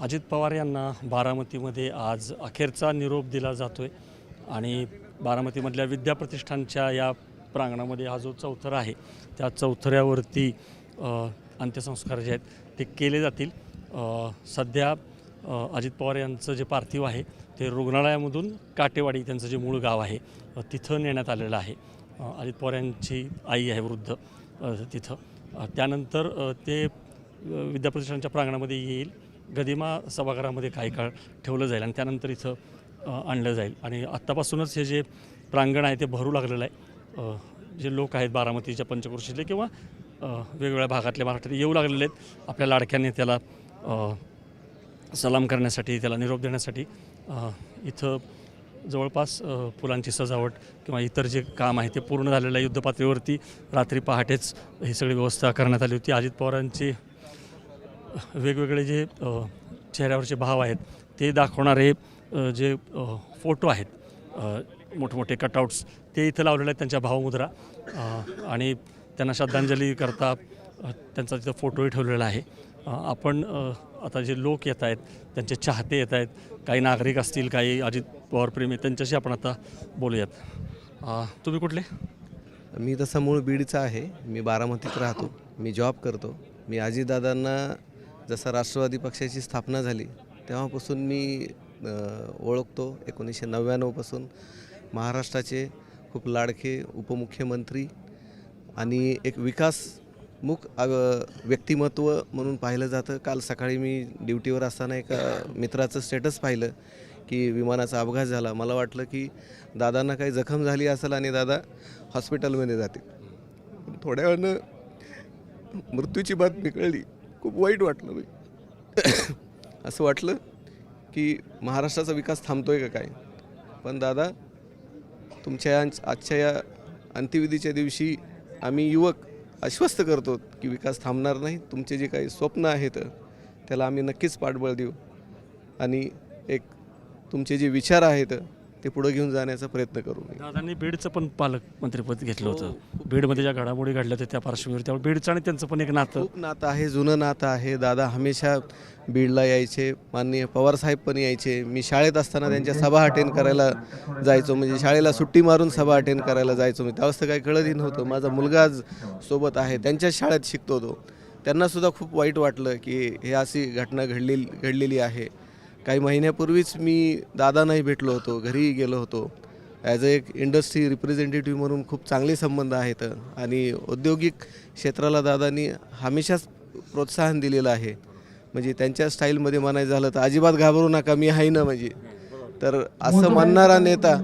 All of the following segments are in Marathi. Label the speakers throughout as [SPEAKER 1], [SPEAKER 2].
[SPEAKER 1] अजित पवार यांना बारामतीमध्ये आज अखेरचा निरोप दिला जातो आहे आणि बारामतीमधल्या विद्याप्रतिष्ठानच्या या प्रांगणामध्ये हा जो चौथरा आहे त्या चौथऱ्यावरती अंत्यसंस्कार जे आहेत ते केले जातील. सध्या अजित पवार यांचं जे पार्थिव आहे ते रुग्णालयामधून काटेवाडी त्यांचं जे मूळ गाव आहे तिथं नेण्यात आलेलं आहे. अजित पवार यांची आई आहे वृद्ध तिथं. त्यानंतर ते विद्याप्रतिष्ठानच्या प्रांगणामध्ये येईल. गदिमा सभागृहामध्ये काही काळ ठेवलं जाईल आणि त्यानंतर इथं आणलं जाईल. आणि आत्तापासूनच हे जे प्रांगण आहे ते भरू लागलेलं आहे. जे लोक आहेत बारामतीच्या पंचक्रोशीतले किंवा वेगवेगळ्या भागातले महाराष्ट्रात येऊ लागलेले आहेत. आपल्या लाडक्याने त्याला सलाम करण्यासाठी त्याला निरोप देण्यासाठी इथं जवळपास फुलांची सजावट किंवा इतर जे काम आहे ते पूर्ण झालेलं आहे. युद्धपातळीवरती रात्री पहाटेच ही सगळी व्यवस्था करण्यात आली होती. अजित पवारांची वेगवेगळे जे चेहऱ्यावरचे भाव आहेत ते दाखवणारे जे फोटो आहेत मोठमोठे कटआउट्स ते इथं लावलेले आहेत त्यांच्या भावमुद्रा. आणि त्यांना श्रद्धांजली करता त्यांचा तिथं फोटोही ठेवलेला आहे. आपण आता जे लोक येत आहेत त्यांचे चाहते येत आहेत काही नागरिक असतील काही अजित पवारप्रेमी त्यांच्याशी आपण आता बोलूयात. तुम्ही कुठले?
[SPEAKER 2] मी तसा मूळ बीडचा आहे. मी बारामतीत राहतो. मी जॉब करतो. मी अजितदादांना जसा राष्ट्रवादी पक्षाची स्थापना झाली तेव्हापासून मी ओळखतो एकोणीसशे नव्याण्णवपासून. महाराष्ट्राचे खूप लाडके उपमुख्यमंत्री आणि एक विकासमुख व्यक्तिमत्व म्हणून पाहिलं जातं. काल सकाळी मी ड्युटीवर असताना एका मित्राचं स्टेटस पाहिलं की विमानाचा अपघात झाला. मला वाटलं की दादांना काही जखम झाली असेल आणि दादा हॉस्पिटलमध्ये जातील. थोड्या वेळानं मृत्यूची बातमी कळली. खूप वाईट वाटलं मी असं वाटलं की महाराष्ट्राचा विकास थांबतोय का काय? पण दादा तुमच्या आजच्या या अंत्यविधीच्या दिवशी आम्ही युवक आश्वस्त करतो की विकास थांबणार नाही. तुमचे जे काही स्वप्न आहेत त्याला आम्ही नक्कीच पाठबळ देऊ. आणि एक तुमचे जे विचार आहेत ते पुढे घेऊन जाण्याचा प्रयत्न करू
[SPEAKER 1] दादांनी बीडचं पण पालकमंत्रीपद घेतलं होतं. बीडमध्ये ज्या घडामोडी घडल्या त्या पार्श्वभूमीवर त्यामुळे बीडचं आणि त्यांचं पण एक नातं.
[SPEAKER 2] खूप नातं आहे जुनं नातं आहे. दादा हमेशा बीडला यायचे माननीय पवारसाहेब पण यायचे. मी शाळेत असताना त्यांच्या सभा अटेंड करायला जायचो. म्हणजे शाळेला सुट्टी मारून सभा अटेंड करायला जायचो मी. त्यावेळेस तर काही कळतही नव्हतं. माझा मुलगा आज सोबत आहे. त्यांच्याच शाळेत शिकतो तो. त्यांनासुद्धा खूप वाईट वाटलं की हे अशी घटना घडलेली घडलेली आहे. काही महिन्यापूर्वीच मी दादांनाही भेटलो होतो घरीही गेलो होतो. ॲज अ एक इंडस्ट्री रिप्रेझेंटेटिव्ह म्हणून खूप चांगले संबंध आहेत आणि औद्योगिक क्षेत्राला दादांनी हमेशाच प्रोत्साहन दिलेलं आहे. म्हणजे त्यांच्या स्टाईलमध्ये म्हणायचं झालं तर अजिबात घाबरू नका मी आहे ना म्हणजे. तर असं म्हणणारा नेता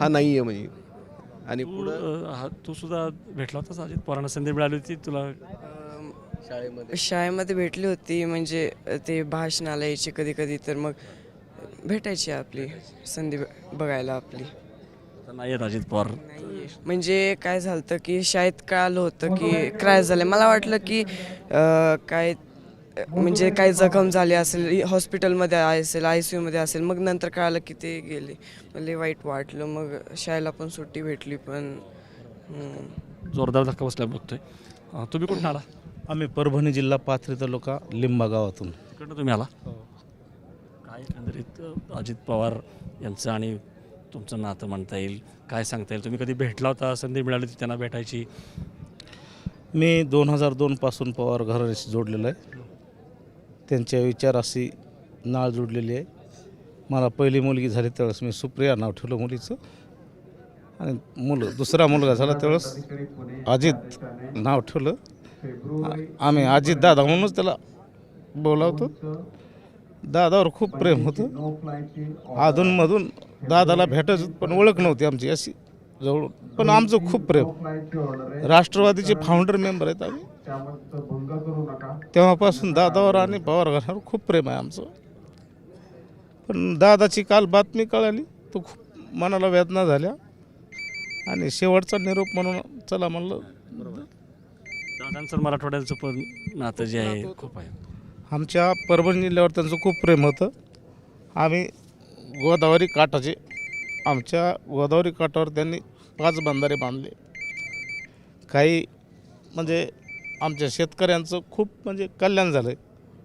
[SPEAKER 2] हा नाही आहे म्हणजे. आणि पुढं
[SPEAKER 1] अ, हा- तू सुद्धा भेटला होतास अजित पवारांना संधी मिळाली होती तुला?
[SPEAKER 2] शाळेमध्ये?
[SPEAKER 3] शाळेमध्ये भेटली होती म्हणजे ते भाषणाला यायचे कधी कधी तर मग भेटायची आपली संधी ब- बघायला आपली.
[SPEAKER 1] नाही आहेत अजित पवार.
[SPEAKER 3] म्हणजे काय झालं की शाळेत कळालं होतं की क्रॅश झाले. मला वाटलं की काय म्हणजे काय जखम झाली असेल हॉस्पिटलमध्ये असेल आय सी यूमध्ये असेल मग नंतर कळालं की ते गेले. मला वाईट वाटलं. मग शाळेला पण सुट्टी भेटली पण.
[SPEAKER 1] जोरदार धक्का बसला बघतोय. तुम्ही कुठून आला?
[SPEAKER 4] आम्ही परभणी जिल्हा पाथरी तालुका लिंबा गावातून.
[SPEAKER 1] तिकडनं तुम्ही आला? काय एकंदरीत अजित पवार यांचं आणि तुमचं नातं म्हणता येईल काय सांगता येईल? तुम्ही कधी भेटला होता संधी मिळाली होती त्यांना भेटायची?
[SPEAKER 4] मी दोन हजार दोनपासून पवार घराण्याशी जोडलेलो आहे. त्यांच्या विचाराशी नाळ जोडलेली आहे. मला पहिली मुलगी झाली त्यावेळेस मी सुप्रिया नाव ठेवलं मुलीचं. आणि मुलं दुसरा मुलगा झाला त्यावेळेस अजित नाव ठेवलं. आम्ही अजित दादा म्हणूनच त्याला बोलावतो. दादावर खूप प्रेम होतं. अधूनमधून दादाला भेटायचं पण ओळख नव्हती आमची अशी जवळ पण आमचं खूप प्रेम. राष्ट्रवादीचे फाउंडर मेंबर आहेत आम्ही. तेव्हापासून दादावर आणि पवार घरावर खूप प्रेम आहे आमचं. पण दादाची काल बातमी कळाली तो खूप मनाला वेदना झाल्या. आणि शेवटचा निरोप म्हणून चला म्हणलं
[SPEAKER 1] दादांचं मराठवाड्याचं पण नातं जे आहे खूप आहे.
[SPEAKER 4] आमच्या परभणी जिल्ह्यावर त्यांचं खूप प्रेम होतं. आम्ही गोदावरी काठाचे आमच्या गोदावरी काठावर त्यांनी पाच बंधारे बांधले. काही म्हणजे आमच्या शेतकऱ्यांचं खूप म्हणजे कल्याण झालं आहे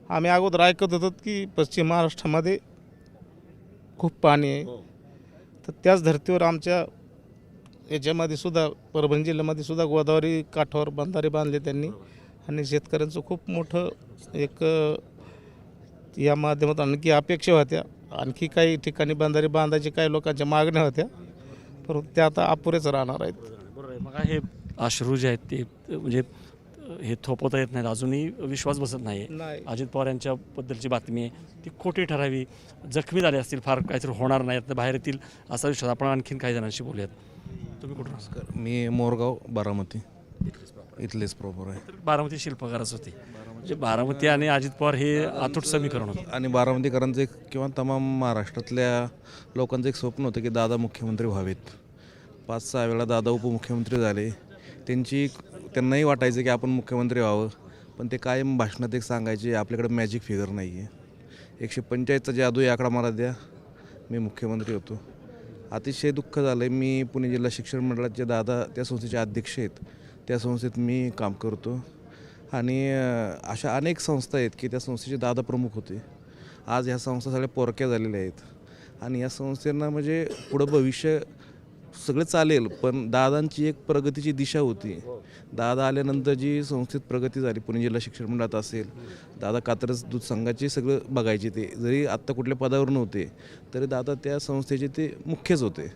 [SPEAKER 4] आम्ही अगोदर ऐकत होतो की पश्चिम महाराष्ट्रामध्ये खूप पाणी आहे. तर त्याच धर्तीवर आमच्या याच्यामध्ये सुद्धा परभणी जिल्ह्यामध्ये सुद्धा गोदावरी काठावर बंधारे बांधले त्यांनी. आणि शेतकऱ्यांचं खूप मोठं एक या माध्यमातून आणखी अपेक्षा होत्या. आणखी काही ठिकाणी बंधारे बांधायची काही लोकांच्या मागण्या होत्या. परंतु त्या आता अपुरेच राहणार आहेत.
[SPEAKER 1] बरोबर आहे. हे अश्रू जे आहेत ते म्हणजे हे थोपवता येत नाहीत. अजूनही विश्वास बसत नाही. अजित पवार यांच्याबद्दलची बातमी आहे. ती खोटी ठरावी जखमी झाले असतील फार काहीतरी होणार नाही. आता बाहेर येतील असा विश्वास. आपण आणखीन काही जणांशी बोलूयात. तुम्ही कुठून आहात?
[SPEAKER 5] मी मोरगाव बारामती. इथलेच प्रॉपर आहे.
[SPEAKER 1] तर बारामती शिल्पकारच होते. म्हणजे बारामती आणि अजित पवार हे अतूट समीकरण होतं.
[SPEAKER 5] आणि बारामतीकरांचं एक किंवा तमाम महाराष्ट्रातल्या लोकांचं एक स्वप्न होतं की दादा मुख्यमंत्री व्हावेत. पाच सहा वेळा दादा उपमुख्यमंत्री झाले. त्यांची त्यांनाही वाटायचं की आपण मुख्यमंत्री व्हावं. पण ते कायम भाषणात एक सांगायचे आपल्याकडे मॅजिक फिगर नाही आहे एकशे पंचाळीसचा जादू आहे आकडा मला द्या. मी मुख्यमंत्री होतो. अतिशय दुःख झालं आहे मी पुणे जिल्हा शिक्षण मंडळाचे दादा त्या संस्थेचे अध्यक्ष आहेत. त्या संस्थेत मी काम करतो. आणि अशा अनेक संस्था आहेत की त्या संस्थेचे दादा प्रमुख होते. आज ह्या संस्था सगळ्या पोरक्या झालेल्या आहेत. आणि या संस्थेनं म्हणजे पुढं भविष्य सगळं चालेल पण दादांची एक प्रगतीची दिशा होती. दादा आल्यानंतर जी संस्थेत प्रगती झाली पुणे जिल्हा शिक्षण मंडळात असेल दादा कात्रज दूध संघाचे सगळं बघायचे ते. जरी आत्ता कुठल्या पदावर नव्हते तरी दादा त्या संस्थेचे ते मुख्यच होते.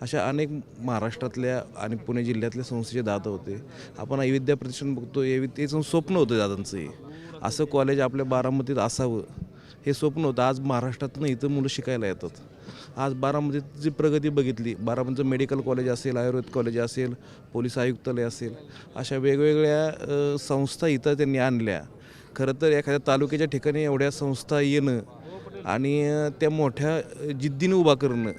[SPEAKER 5] अशा अनेक महाराष्ट्रातल्या आणि पुणे जिल्ह्यातल्या संस्थेचे दादा होते. आपण अयोध्या प्रतिष्ठान बघतो हे तेच स्वप्न होतं दादांचंही. असं कॉलेज आपल्या बारामतीत असावं हे स्वप्न होतं. आज महाराष्ट्रातनं इथं मुलं शिकायला येतात. आज बारामतीत जी प्रगती बघितली बारामतीचं मेडिकल कॉलेज असेल आयुर्वेद कॉलेज असेल पोलीस आयुक्तालय असेल अशा वेगवेगळ्या संस्था इथं त्यांनी आणल्या. खरं तर एखाद्या तालुक्याच्या ठिकाणी एवढ्या संस्था येणं आणि त्या मोठ्या जिद्दीने उभा करणं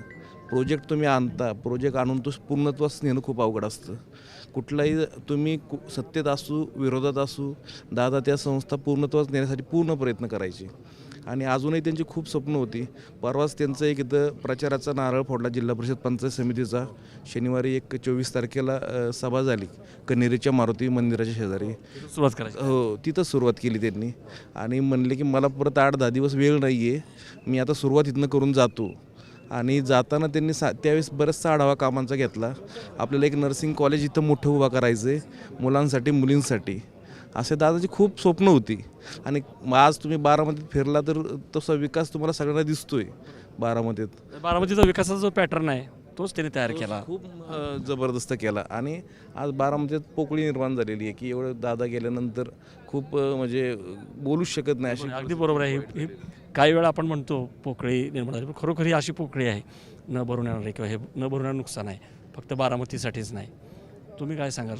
[SPEAKER 5] प्रोजेक्ट तुम्ही आणता प्रोजेक्ट आणून तो पूर्णत्वास नेणं खूप अवघड असतं. कुठलाही तुम्ही कु- सत्तेत असू विरोधात असू दादा त्या संस्था पूर्णत्वास नेण्यासाठी पूर्ण प्रयत्न करायचे. आणि अजूनही त्यांची खूप स्वप्न होती. परवाच त्यांचं एक इथं प्रचाराचा नारळ फोडला जिल्हा परिषद पंचायत समितीचा. शनिवारी एक चोवीस तारखेला सभा झाली. कन्हेरीच्या मारुती मंदिराच्या शेजारी.
[SPEAKER 1] सुरुवात करायची.
[SPEAKER 5] हो तिथं सुरुवात केली त्यांनी. आणि म्हणले की मला परत आठ दहा दिवस वेळ नाही आहे मी आता सुरुवात इथनं करून जातो. आणि जाताना त्यांनी सा त्यावेळेस बराचसा आढावा कामांचा घेतला. आपल्याला एक नर्सिंग कॉलेज इथं मोठं उभा करायचं आहे मुलांसाठी मुलींसाठी. असे दादाची खूप स्वप्न होती. आणि आज तुम्ही बारामतीत फिरला तर तसा विकास तुम्हाला सगळ्यांना दिसतोय बारामतीत.
[SPEAKER 1] बारामतीचा विकासाचा जो पॅटर्न आहे तोच त्याने तयार केला.
[SPEAKER 5] खूप अ, जबरदस्त केला. आणि आज बारामतीत पोकळी निर्माण झालेली आहे की एवढं दादा गेल्यानंतर खूप अ, म्हणजे बोलूच शकत नाही अशी
[SPEAKER 1] अगदी बरोबर आहे. ही- ही काही वेळा आपण म्हणतो पोकळी निर्माण झाली पण खरोखर ही अशी पोकळी आहे. न भरून येणारी किंवा हे न भरून येणारं नुकसान आहे. फक्त बारामतीसाठीच नाही. तुम्ही काय सांगाल?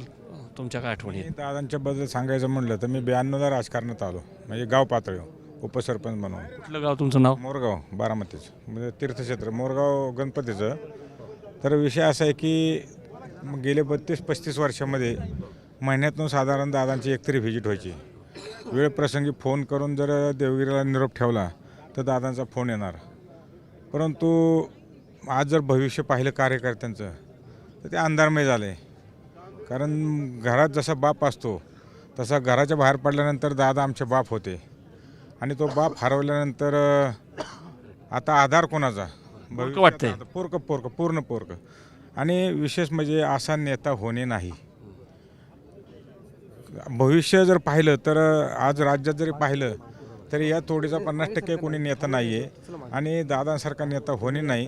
[SPEAKER 1] तुमच्या काय आठवणी आहेत?
[SPEAKER 6] दादांच्याबद्दल सांगायचं म्हणलं तर मी ब्याण्णवला राजकारणात आलो. म्हणजे गाव पातळीवर उपसरपंच म्हणून.
[SPEAKER 1] कुठलं गाव तुमचं नाव?
[SPEAKER 6] मोरगाव बारामतीचं. म्हणजे तीर्थक्षेत्र मोरगाव गणपतीचं. तर विषय असा आहे की म- गेले बत्तीस पस्तीस वर्षामध्ये महिन्यातून साधारण दादांची एकतरी व्हिजिट व्हायची. वेळ प्रसंगी फोन करून जर देवगिरीला निरोप ठेवला तर दादांचा फोन येणार. परंतु आज जर भविष्य पाहिलं कार्यकर्त्यांचं तर ते अंधारमय झालं. आहे कारण घरात जसा बाप असतो तसा घराच्या बाहेर पडल्यानंतर दादा आमचे बाप होते. आणि तो बाप हरवल्यानंतर आता आधार कोणाचा?
[SPEAKER 1] वाटतंय.
[SPEAKER 6] आता पोरकं पोरकं पूर्ण पोरकं. आणि विशेष म्हणजे असा नेता होणे नाही. भविष्य जर पाहिलं तर आज राज्यात जरी पाहिलं तरी या तोडीचा पन्नास टक्के कोणी नेता नाही आहे आणि दादांसारखा नेता होणे नाही.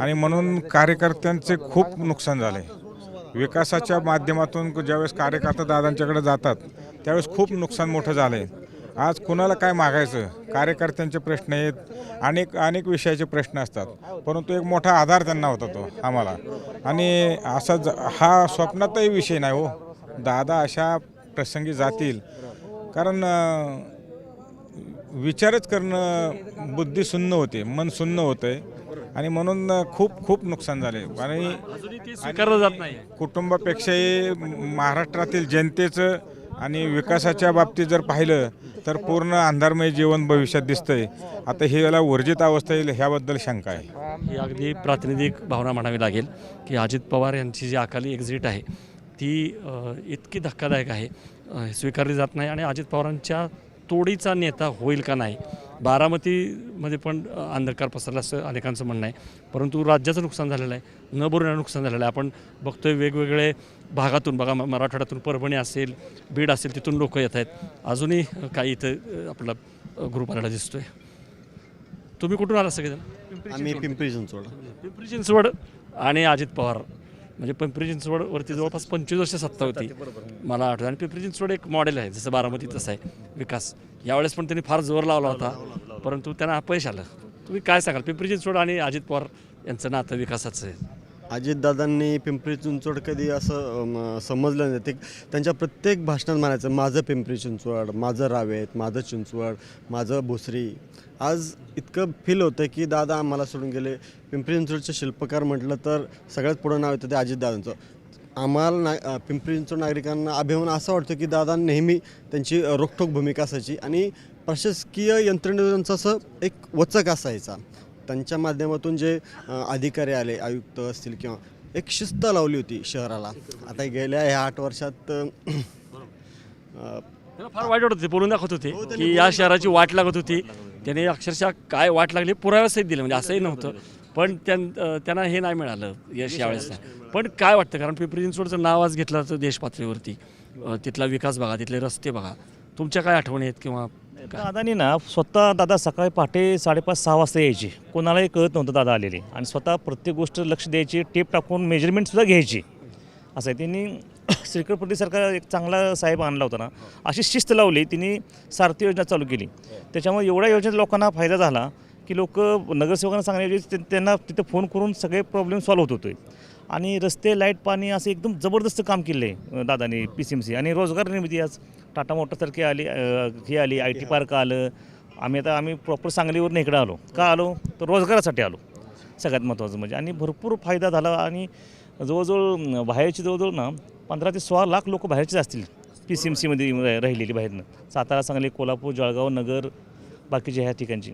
[SPEAKER 6] आणि म्हणून कार्यकर्त्यांचे खूप नुकसान झाले विकासाच्या माध्यमातून ज्यावेळेस कार्यकर्ता दादांच्याकडे जातात त्यावेळेस खूप नुकसान मोठं झालं आहे आज कुणाला काय मागायचं? कार्यकर्त्यांचे प्रश्न आहेत अनेक अनेक विषयाचे प्रश्न असतात. परंतु एक मोठा आधार त्यांना होता तो आम्हाला. आणि असा ज हा स्वप्नातही विषय नाही हो. दादा अशा प्रसंगी जातील. कारण विचारच करणं बुद्धी सुन्न होते मन सुन्न होतंय. आणि म्हणून खूप खूप नुकसान झाले. आणि
[SPEAKER 1] अजूनही ते स्वीकारलं जात नाही.
[SPEAKER 6] कुटुंबापेक्षाही महाराष्ट्रातील जनतेचं आणि विकासाच्या बाबतीत जर पाहिलं तर पूर्ण अंधारमय जीवन भविष्यात दिसतंय. आता हे याला वर्जित अवस्था येईल ह्याबद्दल शंका आहे.
[SPEAKER 1] ही अगदी प्रातिनिधिक भावना म्हणावी लागेल की अजित पवार यांची जी अकाली एक्झिट आहे ती इतकी धक्कादायक आहे स्वीकारली जात नाही. आणि अजित पवारांच्या तोडीचा नेता होईल का नाही? बारामतीमध्ये पण अंधकार पसरला असं अनेकांचं म्हणणं आहे. परंतु राज्याचं नुकसान झालेलं आहे. न भरून नुकसान झालेलं आहे. आपण बघतोय वेगवेगळे भागातून बघा मराठवाड्यातून परभणी असेल बीड असेल तिथून लोक येत आहेत. अजूनही काही इथं आपला ग्रुप आलेला दिसतोय. तुम्ही कुठून आला सगळेजण?
[SPEAKER 7] आम्ही पिंपरी चिंचवड.
[SPEAKER 1] पिंपरी चिंचवड आणि अजित पवार. म्हणजे पिंपरी चिंचवडवरती जवळपास पंचवीस वर्ष सत्ता होती. मला आठवतं आणि पिंपरी चिंचवड एक मॉडेल आहे जसं बारामती तसं आहे विकास. यावेळेस पण त्यांनी फार जोर लावला होता परंतु त्यांना अपयश आलं. तुम्ही काय सांगाल? पिंपरी चिंचवड आणि अजित पवार यांचं नातं विकासाचं आहे.
[SPEAKER 7] अजितदादांनी पिंपरी चिंचवड कधी असं समजलं नाही. ते त्यांच्या प्रत्येक भाषणात म्हणायचं माझं पिंपरी चिंचवड माझं रावेत माझं चिंचवड माझं भोसरी. आज इतकं फील होतं की दादा आम्हाला सोडून गेले. पिंपरी चिंचवडचे शिल्पकार म्हटलं तर सगळ्यात पुढं नाव येतं ते अजितदादांचं. आम्हाला ना पिंपरी चिंचवड नागरिकांना अभिमान असं वाटतं की दादा नेहमी त्यांची रोखठोक भूमिका असायची आणि प्रशासकीय यंत्रणेचं असं एक वचक असायचा. त्यांच्या माध्यमातून जे अधिकारी आले आयुक्त असतील किंवा एक शिस्त लावली होती शहराला. आता गेल्या ह्या आठ वर्षात
[SPEAKER 1] फार वाईट वाटत होते बोलून दाखवत होते की या शहराची वाट लागत होती. त्याने अक्षरशः काय वाट लागली पुराव्यासहित दिलं म्हणजे असंही नव्हतं. पण त्यां त्यांना हे नाही मिळालं यश यावेळेस. पण काय वाटतं? कारण पिंपरी चिंचवडचं नाव आज घेतलं जातं देश पातळीवरती अं, तिथला विकास बघा तिथले रस्ते बघा. तुमच्या काय आठवणी आहेत किंवा
[SPEAKER 8] दादानी ना स्वतः दादा सकाळी पहाटे साडेपाच सहा वाजता यायचे. कोणालाही कळत नव्हतं दादा आलेले. आणि स्वतः प्रत्येक गोष्ट लक्ष द्यायची टेप टाकून मेजरमेंटसुद्धा घ्यायची. असं आहे. त्यांनी श्रीकरपट्टीसारखा एक चांगला साहेब आणला होता ना. अशी शिस्त लावली. तिने सारथी योजना चालू केली. त्याच्यामुळे एवढ्या योजनेत लोकांना फायदा झाला की लोक नगरसेवकांना सांगण्याऐवजी त्यांना तिथं फोन करून सगळे प्रॉब्लेम सॉल्व्ह होत होते. आणि रस्ते लाइट पाणी असं एकदम जबरदस्त काम केलं आहे दादानी पी सी एम सी आणि रोजगार निर्मिती आज टाटा मोटरसारखी आली ही आली आय टी पार्क आलं. आम्ही आता आम्ही प्रॉपर सांगलीवरून इकडं आलो. का आलो? तर रोजगारासाठी आलो. सगळ्यात महत्त्वाचं म्हणजे. आणि भरपूर फायदा झाला आणि जवळजवळ बाहेरची जवळजवळ ना पंधरा ते सोळा लाख लोक बाहेरचेच असतील पी सी एम सीमध्ये राहिलेली बाहेरनं. सातारा सांगली कोल्हापूर जळगाव नगर बाकीच्या ह्या ठिकाणची.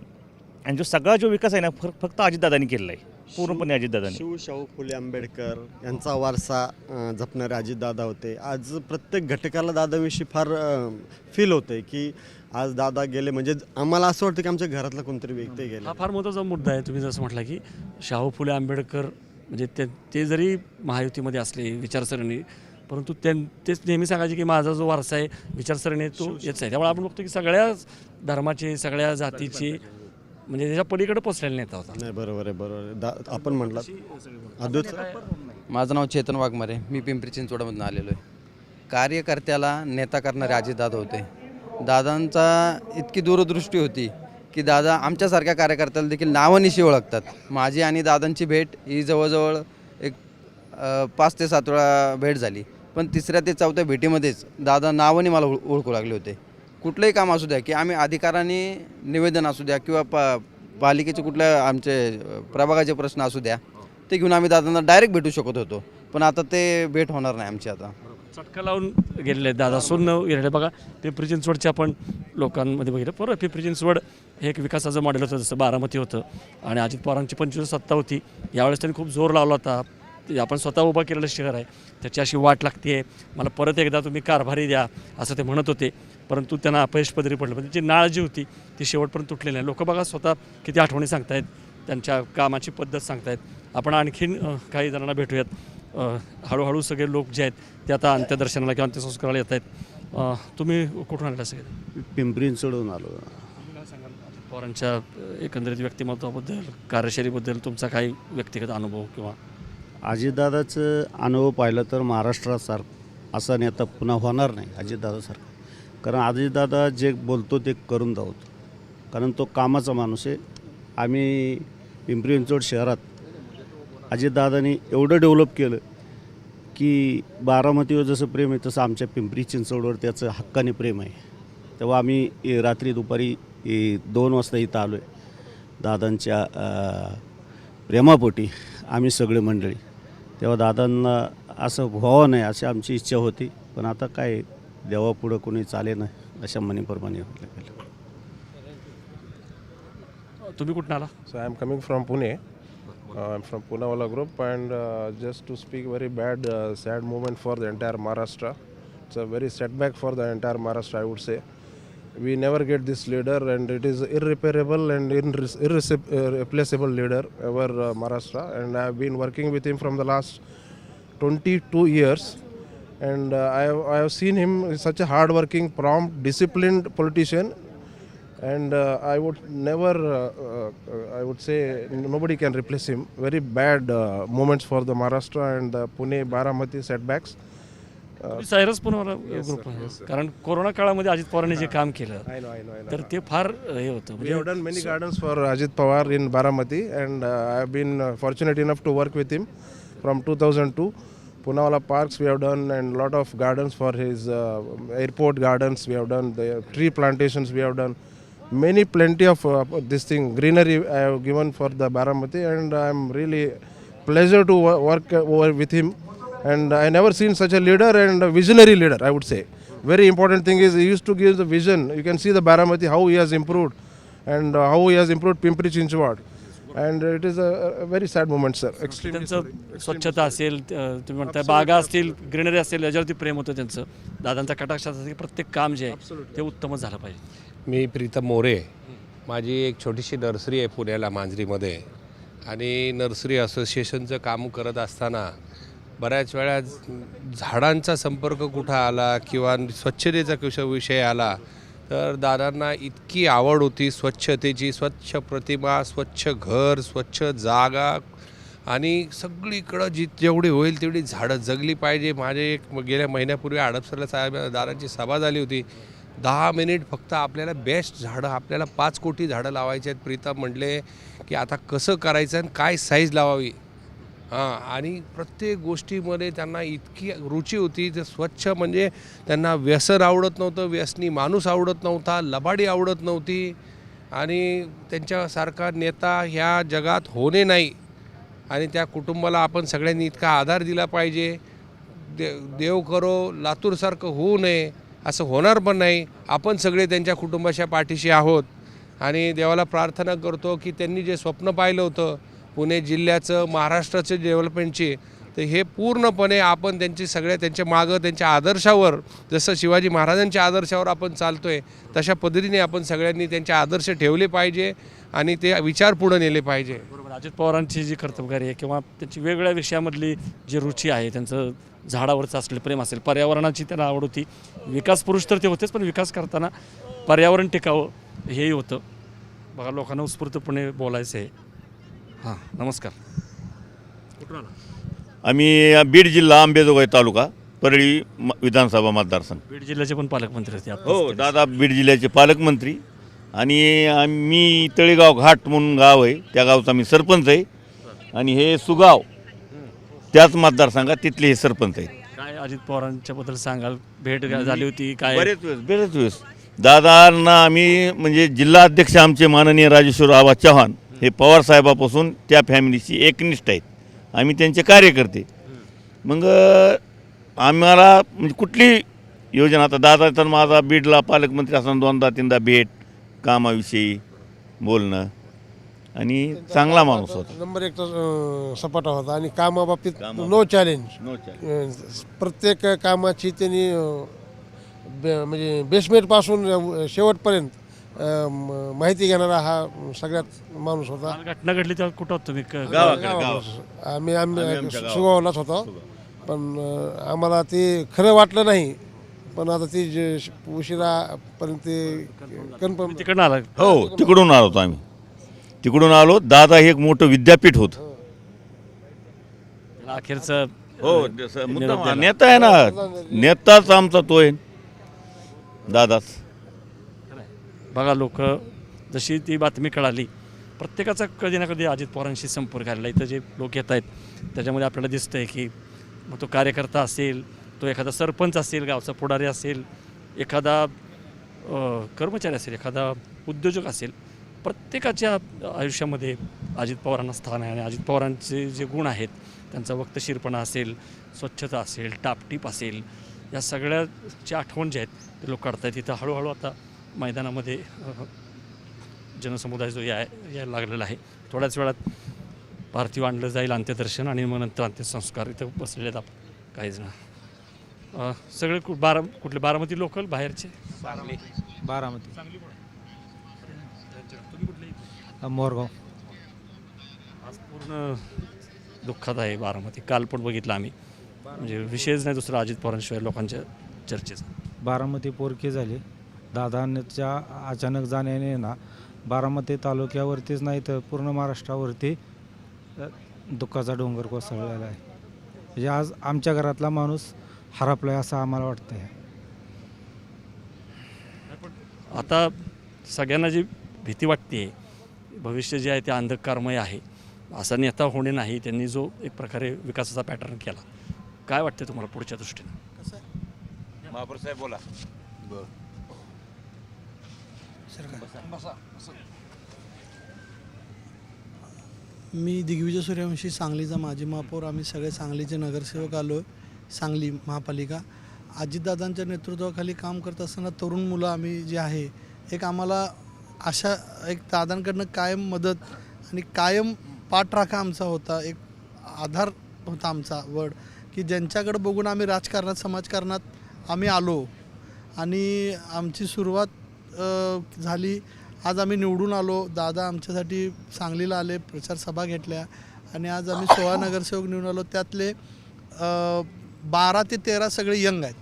[SPEAKER 8] आणि जो सगळा जो विकास आहे ना फक्त फक्त अजितदादांनी केलेला आहे. पूर्णपणे अजितदादांनी
[SPEAKER 7] शिव शाहू फुले आंबेडकर यांचा वारसा अ, जपणारे अजितदादा होते. आज प्रत्येक घटकाला दादाविषयी फार फील होते की आज दादा गेले म्हणजे आम्हाला असं वाटतं की आमच्या घरातला कोणतरी व्यक्ती गेला.
[SPEAKER 1] हा फार महत्त्वाचा मुद्दा आहे. तुम्ही जसं म्हटलं की शाहू फुले आंबेडकर म्हणजे ते ते जरी महायुतीमध्ये असले विचारसरणी परंतु त्यां तेच नेहमी सांगायचे की माझा जो वारसा आहे विचारसरणी आहे तो याच आहे. त्यामुळे आपण बघतो की सगळ्याच धर्माचे सगळ्या जातीचे म्हणजे त्याच्या पलीकडे पोचलेला नेता होता.
[SPEAKER 7] नाही बरोबर आहे बरोबर आहे. दा आपण म्हटलं
[SPEAKER 9] माझं नाव चेतन वाघमारे मी पिंपरी चिंचवडमधून आलेलो आहे. कार्यकर्त्याला नेता करणारे अजितदादा होते. दादांचा इतकी दूरदृष्टी होती की दादा आमच्यासारख्या कार्यकर्त्याला देखील नावानिशी ओळखतात. माझी आणि दादांची भेट ही जवळजवळ एक अ, पाच ते सात वेळा भेट झाली. पण तिसऱ्या ते चौथ्या भेटीमध्येच दादा नावाने मला ओळ- ओळखू लागले होते. कुठलंही काम असू द्या की आम्ही अधिकाराने निवेदन असू द्या किंवा पा पालिकेचे कुठल्या आमचे प्रभागाचे प्रश्न असू द्या ते घेऊन आम्ही दादांना डायरेक्ट भेटू शकत होतो. पण आता ते भेट होणार नाही आमची आता.
[SPEAKER 1] चटका लावून गेलेले आहेत दादा सोनं गेलेले बघा पिंपरी चिंचवडच्या आपण लोकांमध्ये बघितलं. बरं पिंपरी चिंचवड हे एक विकासाचं मॉडेल होतं जसं बारामती होतं. आणि अजित पवारांची पंचवीस सत्ता होती. यावेळेस त्यांनी खूप जोर लावला होता. आपण स्वतः उभं केलेलं शहर आहे. त्याची अशी वाट लागते आहे मला परत एकदा तुम्ही कारभारी द्या असं ते म्हणत होते. परंतु त्यांना अपयश पदरी पडलं. पण त्यांची नाळ जी होती ती शेवटपर्यंत तुटलेली नाही. लोक बघा स्वतः किती आठवणी सांगतायत त्यांच्या कामाची पद्धत सांगतायत. आपण आणखीन काही जणांना भेटूयात. हळूहळू सगळे लोक जे आहेत ते आता अंत्यदर्शनाला किंवा अंत्यसंस्काराला येत आहेत तुम्ही कुठून आलेला सगळे?
[SPEAKER 10] पिंपरी चढून आलो.
[SPEAKER 1] पवारांच्या एकंदरीत व्यक्तिमत्वाबद्दल कार्यशैलीबद्दल तुमचा काही व्यक्तिगत अनुभव किंवा?
[SPEAKER 10] अजितदादाचं अनुभव पाहिलं तर महाराष्ट्रासार असा नेता पुन्हा होणार नाही अजितदादासारखा. कारण आजीदादा जे बोलतो ते करून जाऊत. कारण तो कामाचा माणूस आहे. आम्ही पिंपरी चिंचवड शहरात अजितदादांनी एवढं डेव्हलप केलं की बारामतीवर जसं प्रेम आहे तसं आमच्या पिंपरी चिंचवडवर त्याचं हक्काने प्रेम आहे. तेव्हा आम्ही रात्री दुपारी दोन वाजता इथं आलो आहे दादांच्या प्रेमापोटी आम्ही सगळे मंडळी. तेव्हा दादांना असं व्हावं नाही अशी आमची इच्छा होती. पण आता काय देवापुढं कोणी चाले नाही अशा मनीप्रमाणे म्हटलं गेलं
[SPEAKER 1] तुम्ही कुठं आला?
[SPEAKER 11] So I am coming from Pune I am from Poonawalla group and just to speak very bad sad movement for the entire Maharashtra it's a very setback for the entire Maharashtra I would say we never get this leader and it is irreparable and in irreplaceable leader ever Maharashtra and I have been working with him from the last twenty two years And uh, I, have, I have seen him such a hard-working, prompt, disciplined politician. And uh, I would never, uh, uh, I would say, nobody can replace him. Very bad uh, moments for the Maharashtra and the Pune Baramati setbacks.
[SPEAKER 1] Cyrus Poonawalla group कारण कोरोना काळामध्ये अजित पवारांनी जे काम केलं
[SPEAKER 11] I know, I know, I know.
[SPEAKER 1] तर ते फार हे होतं
[SPEAKER 11] We
[SPEAKER 1] म्हणजे
[SPEAKER 11] have done many gardens for Ajit Pawar in Baramati, and uh, I have been uh, fortunate enough to work with him from 2002. Punawala Parks we have done, and lot of gardens for his uh, airport gardens we have done. The tree plantations we have done. Many plenty of uh, this thing greenery I have given for the Baramati, and I am really pleasure to work uh, with him. And I never seen such a leader and a visionary leader. I would say. Very important thing is he used to give the vision. You can see the Baramati how he has improved and uh, how he has improved Pimpri Chinchwad. And it is a, a very sad moment, sir. Extremely sorry.
[SPEAKER 1] त्यांचं स्वच्छता असेल अ, तुम्ही म्हणताय बागा असतील ग्रीनरी असेल याच्यावरती प्रेम होतं त्यांचं. दादांचा कटाक्ष असा की प्रत्येक काम जे आहे ते उत्तमच झालं पाहिजे.
[SPEAKER 12] मी प्रीतम मोरे. माझी एक छोटीशी नर्सरी आहे पुण्याला मांजरीमध्ये. आणि नर्सरी असोसिएशनचं काम करत असताना बऱ्याच वेळा झाडांचा संपर्क कुठं आला किंवा स्वच्छतेचा कशा विषय आला तर दादांना इतकी आवड होती स्वच्छतेची स्वच्छ प्रतिमा स्वच्छ घर स्वच्छ जागा आणि सगळीकडं जी जेवढी होईल तेवढी झाडं जगली पाहिजे. माझे एक गेल्या महिन्यापूर्वी हडपसरला साहेब दादांची सभा झाली होती. दहा मिनिट फक्त आपल्याला बेस्ट झाडं आपल्याला पाच कोटी झाडं लावायची आहेत. प्रीतम म्हटले की आता कसं करायचं आणि काय साईज लावावी? हां आणि प्रत्येक गोष्टीमध्ये त्यांना इतकी रुची होती ते स्वच्छ म्हणजे त्यांना व्यसन आवडत नव्हतं व्यसनी माणूस आवडत नव्हता लबाडी आवडत नव्हती. आणि त्यांच्यासारखा नेता ह्या जगात होणे नाही. आणि त्या कुटुंबाला आपण सगळ्यांनी इतका आधार दिला पाहिजे. दे देव करो लातूरसारखं होऊ नये असं होणार पण नाही. आपण सगळे त्यांच्या कुटुंबाच्या पाठीशी आहोत. आणि देवाला प्रार्थना करतो की त्यांनी जे स्वप्न पाहिलं होतं पुणे जिल्ह्याचं महाराष्ट्राचं डेव्हलपमेंटची तर हे पूर्णपणे आपण त्यांची सगळ्या त्यांच्या मागं त्यांच्या आदर्शावर जसं शिवाजी महाराजांच्या आदर्शावर आपण चालतो आहे तशा पद्धतीने आपण सगळ्यांनी त्यांचे आदर्श ठेवले पाहिजे आणि ते विचार पुढे नेले पाहिजे.
[SPEAKER 1] बरोबर. अजित पवारांची जी कर्तबगारी आहे किंवा त्यांची वेगवेगळ्या विषयामधली जी रुची आहे त्यांचं झाडावरचं असलेलं प्रेम असेल पर्यावरणाची त्यांना आवड होती. विकास पुरुष तर ते होतेच पण विकास करताना पर्यावरण टिकावं हेही होतं. बघा लोकांना उत्स्फूर्तपणे बोलायचं आहे. हां नमस्कार. कुठून आला?
[SPEAKER 13] आम्ही बीड जिल्हा अंबेजोगाई तालुका परळी म- विधानसभा मतदारसंघ.
[SPEAKER 1] बीड जिल्ह्याचे पण पालकमंत्री होते
[SPEAKER 13] हो दादा बीड जिल्ह्याचे पालकमंत्री. आणि आम्ही तळेगाव घाट म्हणून गाव आहे त्या गावचा मी सरपंच आहे. आणि हे सुगाव त्याच मतदारसंघात तिथले हे सरपंच आहेत.
[SPEAKER 1] काय अजित पवारांच्या बद्दल सांगाल? भेट गा- झाली होती काय?
[SPEAKER 13] बरेच वेळेस बरेच वेळेस. दादांना आम्ही म्हणजे जिल्हा अध्यक्ष आमचे माननीय राजेश्वर आबा चव्हाण हे पवार साहेबापासून त्या फॅमिलीची एकनिष्ठ आहेत. आम्ही त्यांचे कार्यकर्ते. मग आम्हाला म्हणजे कुठली योजना? आता दादा तर माझा बीडला पालकमंत्री असताना दोनदा तीनदा भेट कामाविषयी बोलणं. आणि चांगला माणूस होता.
[SPEAKER 14] नंबर एक सपाटा होता. आणि कामाबाबतीत
[SPEAKER 13] कामा-
[SPEAKER 14] नो चॅलेंज
[SPEAKER 13] नो challenge.
[SPEAKER 14] प्रत्येक कामाची त्यांनी बे- म्हणजे बेसमेंटपासून शेवटपर्यंत अं, माहिती घेणारा हा सगळ्यात माणूस होता.
[SPEAKER 1] काल घटना घडली तेव्हा कुठं होत तुम्ही? क-
[SPEAKER 13] गावाकडे
[SPEAKER 14] आम्ही
[SPEAKER 13] आम्ही.
[SPEAKER 14] सुगावलाच होतो. पण अं, आम्हाला ते खरं वाटलं नाही. पण आता ती जे श- उशिरापर्यंत ते कन्फर्म
[SPEAKER 1] तिकडनं आला.
[SPEAKER 13] हो तिकडून आलो होतो आम्ही. तिकडून आलो दादा हे एक मोठं विद्यापीठ होतं.
[SPEAKER 1] अखेरचं
[SPEAKER 13] हो मुद्दाम. नेता आहे ना नेताच आमचा तो आहे. दादाच.
[SPEAKER 1] बघा लोक जशी ती बातमी कळाली प्रत्येकाचा कधी ना कधी अजित पवारांशी संपर्क आलेला इथं जे लोक येत आहेत त्याच्यामध्ये आपल्याला दिसतंय की मग तो कार्यकर्ता असेल तो एखादा सरपंच असेल गावचा पुढारी असेल एखादा कर्मचारी असेल एखादा उद्योजक असेल प्रत्येकाच्या आयुष्यामध्ये अजित पवारांना स्थान आहे आणि अजित पवारांचे जे गुण आहेत त्यांचा वक्तशीरपणा असेल स्वच्छता असेल टापटीप असेल या सगळ्याची आठवण जे आहेत ते लोक काढतायत. तिथं हळूहळू आता मैदानामध्ये जनसमुदाय जो या यायला लागलेला आहे. थोड्याच वेळात पार्थिव आणलं जाईल अंत्यदर्शन आणि मग नंतर अंत्यसंस्कार. इथं बसलेले आहेत आपण काही जण सगळे कु बारा कुठले? बारामती लोकल बाहेरचे?
[SPEAKER 15] बारामती. मोरगाव.
[SPEAKER 1] आज पूर्ण दुःखात आहे बारामती. काल पण बघितलं आम्ही. म्हणजे विषयच नाही दुसरा अजित पवारांशिवाय लोकांच्या चर्चेचा.
[SPEAKER 15] बारामती पोरके झाले. दादांच्या अचानक जाण्याने ना बारामती तालुक्यावरतीच नाही तर पूर्ण महाराष्ट्रावरती दुःखाचा डोंगर कोसळलेला आहे. म्हणजे आज आमच्या घरातला माणूस हरपला आहे असं आम्हाला वाटतं आहे
[SPEAKER 1] आता सगळ्यांना जी भीती वाटते भविष्य जे आहे ते अंधकारमय आहे असा नेता होणे नाही त्यांनी जो एक प्रकारे विकासाचा पॅटर्न केला. काय वाटतं तुम्हाला पुढच्या दृष्टीने?
[SPEAKER 13] महापौर साहेब बोला.
[SPEAKER 16] मी दिग्विजय सूर्यवंशी सांगलीचा माजी महापौर. आम्ही सगळे सांगलीचे नगरसेवक आलो आहे सांगली महापालिका. अजितदादांच्या नेतृत्वाखाली काम करत असताना तरुण मुलं आम्ही जे आहे एक आम्हाला अशा एक दादांकडनं कायम मदत आणि कायम पाठराखा आमचा होता एक आधार होता आमचा वड. की ज्यांच्याकडे बघून आम्ही राजकारणात समाजकारणात आम्ही आलो आणि आमची सुरुवात झाली. आज आम्ही निवडून आलो. दादा आमच्यासाठी सांगलीला आले प्रचार सभा घेतल्या आणि आज आम्ही सोळा नगरसेवक निवडून आलो. त्यातले बारा ते तेरा सगळे यंग आहेत.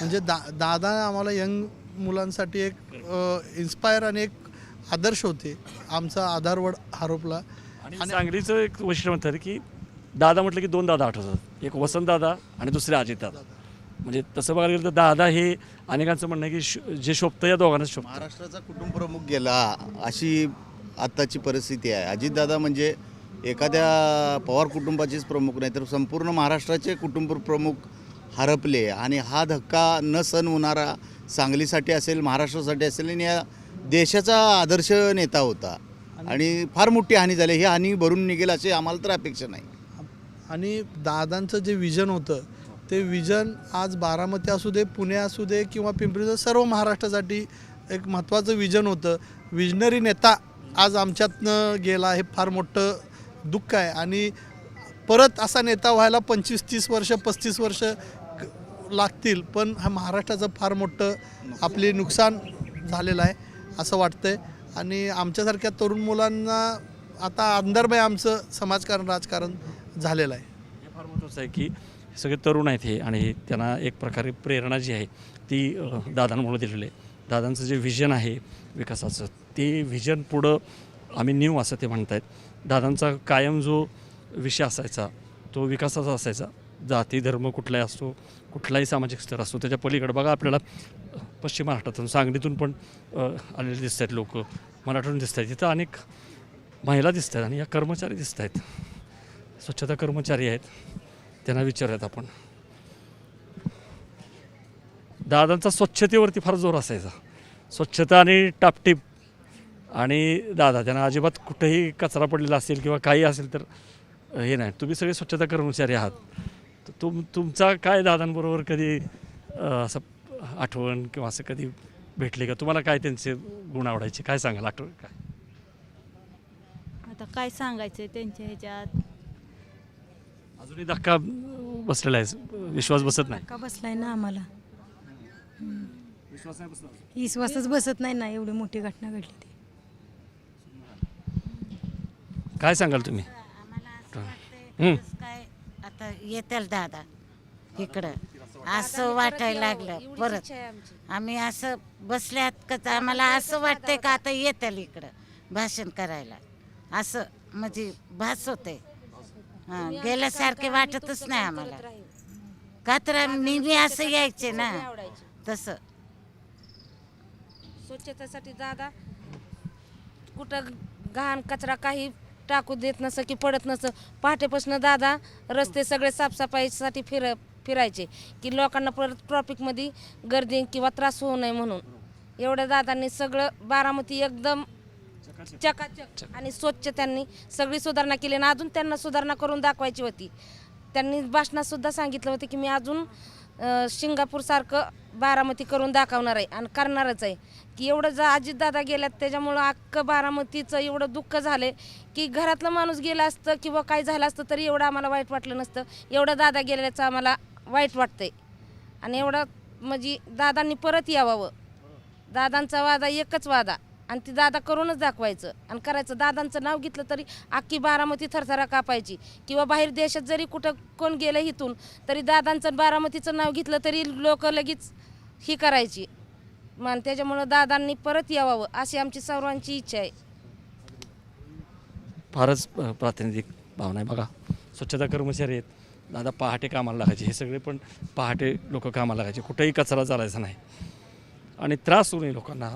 [SPEAKER 16] म्हणजे दा दादा आम्हाला यंग मुलांसाठी एक इन्स्पायर आणि एक आदर्श होते. आमचा आधारवड आरोपला.
[SPEAKER 1] आणि सांगलीचं एक वैशिष्ट्य म्हणतात की दादा म्हटलं की दोन दादा आठवतात. एक वसंत दादा आणि दुसरे अजित दादा म्हणजे तसं बघायला गेलं तर दादा हे अनेकांचं म्हणणं आहे की शो- जे शोभतं या दोघांनाच शोभतं.
[SPEAKER 17] महाराष्ट्राचा कुटुंब प्रमुख गेला अशी आत्ताची परिस्थिती आहे. अजितदादा म्हणजे एखाद्या पवार कुटुंबाचेच प्रमुख नाही तर संपूर्ण महाराष्ट्राचे कुटुंब प्रमुख हरपले आणि हा धक्का न सण होणारा सांगलीसाठी असेल महाराष्ट्रासाठी असेल आणि या देशाचा आदर्श नेता होता. आणि फार मोठी हानी झाली. ही हानी भरून निघेल अशी आम्हाला तर अपेक्षा नाही.
[SPEAKER 16] आणि दादांचं जे विजन होतं ते विजन आज बारामती असू दे पुणे असू दे किंवा पिंपरीचं सर्व महाराष्ट्रासाठी एक महत्त्वाचं विजन होतं. विजनरी नेता आज आमच्यातनं गेला हे फार मोठं दुःख आहे. आणि परत असा नेता व्हायला पंचवीस तीस वर्ष पस्तीस वर्ष लागतील पण हा महाराष्ट्राचं फार मोठं आपले नुकसान झालेलं आहे असं वाटतंय. आणि आमच्यासारख्या तरुण मुलांना आता अंदरमय आमचं समाजकारण राजकारण झालेलं आहे.
[SPEAKER 1] हे फार महत्त्वाचं आहे की सगळे तरुण आहेत हे आणि त्यांना एक प्रकारे प्रेरणा जी आहे ती दादांमुळे दिलेली आहे. दादांचं जे व्हिजन आहे विकासाचं ते व्हिजन पुढं आम्ही न्यू असं ते म्हणत आहेत दादांचा कायम जो विषय असायचा तो विकासाचा असायचा. जाती धर्म कुठलाही असतो कुठलाही सामाजिक स्तर असतो त्याच्या पलीकडे बघा आपल्याला पश्चिम महाराष्ट्रातून सांगलीतून पण आलेले दिसत आहेत लोक मराठून दिसत आहेत तिथं अनेक महिला दिसत आहेत आणि या कर्मचारी दिसत आहेत स्वच्छता कर्मचारी आहेत. त्यांना विचारूयात आपण. दादांचा स्वच्छतेवरती फार जोर असायचा. स्वच्छता आणि टापटीप आणि दादा त्यांना अजिबात कुठेही कचरा पडलेला असेल किंवा काही असेल तर हे नाही. तुम्ही सगळे स्वच्छता कर्मचारी आहात. तर तुम तुमचा काय दादांबरोबर कधी असं आठवण किंवा असं कधी भेटले का? तुम्हाला काय त्यांचे गुण आवडायचे? काय सांगाल? आठवण काय?
[SPEAKER 18] आता काय सांगायचं त्यांच्या ह्याच्यात
[SPEAKER 1] अजूनही धक्का बसलेला आहे. विश्वास बसत नाही.
[SPEAKER 18] का बसलाय ना आम्हाला.
[SPEAKER 1] विश्वास नाही बसला
[SPEAKER 18] विश्वासच बसत नाही ना एवढी मोठी घटना घडली ती.
[SPEAKER 1] काय सांगाल तुम्ही? हं.
[SPEAKER 19] काय आता येतील दादा इकडं. असं वाटायला लागलं परत. आम्ही असं बसल्यात का आम्हाला असं वाटतंय का आता येतील इकडं भाषण करायला. असं म्हणजे भास होते हां गेल्यासारखे वाटतच नाही आम्हाला. का तर नेहमी असं यायचे ना. तसं.
[SPEAKER 20] स्वच्छतेसाठी दादा कुठं घाण कचरा काही टाकू देत नसं की पडत नसं. पहाटेपासून दादा रस्ते सगळे साफसफाईसाठी फिर फिरायचे की लोकांना परत ट्रॉफिकमध्ये गर्दी किंवा त्रास होऊ नये म्हणून. एवढ्या दादांनी सगळं बारामती एकदम चकाचक आणि स्वच्छ त्यांनी सगळी सुधारणा केली आणि अजून त्यांना सुधारणा करून दाखवायची होती. त्यांनी भाषणात सुद्धा सांगितलं होतं की मी अजून सिंगापूरसारखं बारामती करून दाखवणार आहे आणि करणारच आहे. की एवढं जा अजितदादा गेल्यात त्याच्यामुळं अख्खं बारामतीचं एवढं दुःख झालं की घरातलं माणूस गेला असतं किंवा काय झालं असतं तरी एवढं आम्हाला वाईट वाटलं नसतं. एवढं दादा गेल्याचं आम्हाला वाईट वाटतंय. आणि एवढं म्हणजे दादांनी परत यावावं दादांचा वादा एकच वादा. आणि ती दादा करूनच दाखवायचं. आणि करायचं दादांचं नाव घेतलं तरी अख्खी बारामती थरथरा कापायची. किंवा बाहेर देशात जरी कुठं कोण गेलं इथून तरी दादांचं आणि बारामतीचं नाव घेतलं तरी लोक लगेच ही करायची. मग त्याच्यामुळं दादांनी परत यावं अशी आमची सर्वांची इच्छा आहे.
[SPEAKER 1] फारच प्रातिनिधिक भावना आहे बघा. स्वच्छता कर्मचारी आहेत. दादा पहाटे कामाला लागायचे. हे सगळे पण पहाटे लोक कामाला लागायचे. कुठेही कचरा चालायचा नाही. आणि त्रास होऊ नये लोकांना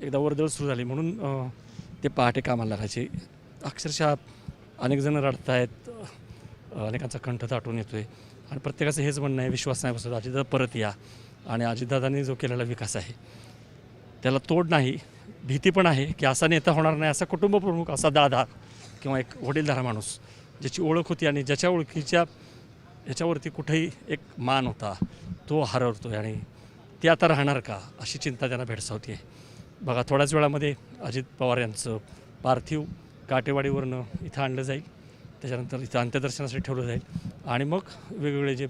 [SPEAKER 1] एकदा वर्दळ सुरू झाली म्हणून ते पहाटे कामाला लागायचे. अक्षरशः अनेक जण रडत आहेत अनेकांचा कंठ दाटून येतो आहे आणि प्रत्येकाचं हेच म्हणणं आहे विश्वास नाही बसत अजितदादा परत या. आणि अजितदादांनी जो केलेला विकास आहे त्याला तोड नाही भीती पण आहे की असा नेता होणार नाही असा कुटुंब प्रमुख असा दादा किंवा एक वडीलधारा माणूस ज्याची ओळख होती आणि ज्याच्या ओळखीच्या ह्याच्यावरती कुठेही एक मान होता तो हरवतो आहे आणि ते आता राहणार का अशी चिंता त्यांना भेडसावती आहे बघा थोड्याच वेळामध्ये अजित पवार यांचं पार्थिव काटेवाडीवरनं इथं आणलं जाईल. त्याच्यानंतर इथं अंत्यदर्शनासाठी ठेवलं जाईल. आणि मग वेगवेगळे जे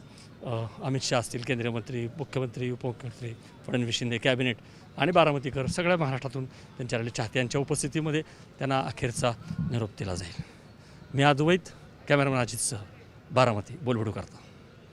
[SPEAKER 1] अमित शहा असतील केंद्रीय मंत्री मुख्यमंत्री उपमुख्यमंत्री फडणवीस शिंदे कॅबिनेट आणि बारामतीकर सगळ्या महाराष्ट्रातून त्यांच्या चाहत्यांच्या उपस्थितीमध्ये त्यांना अखेरचा निरोप दिला जाईल. मी अद्वैत कॅमेरामन अजितसह बारामती. बोलबडू करता.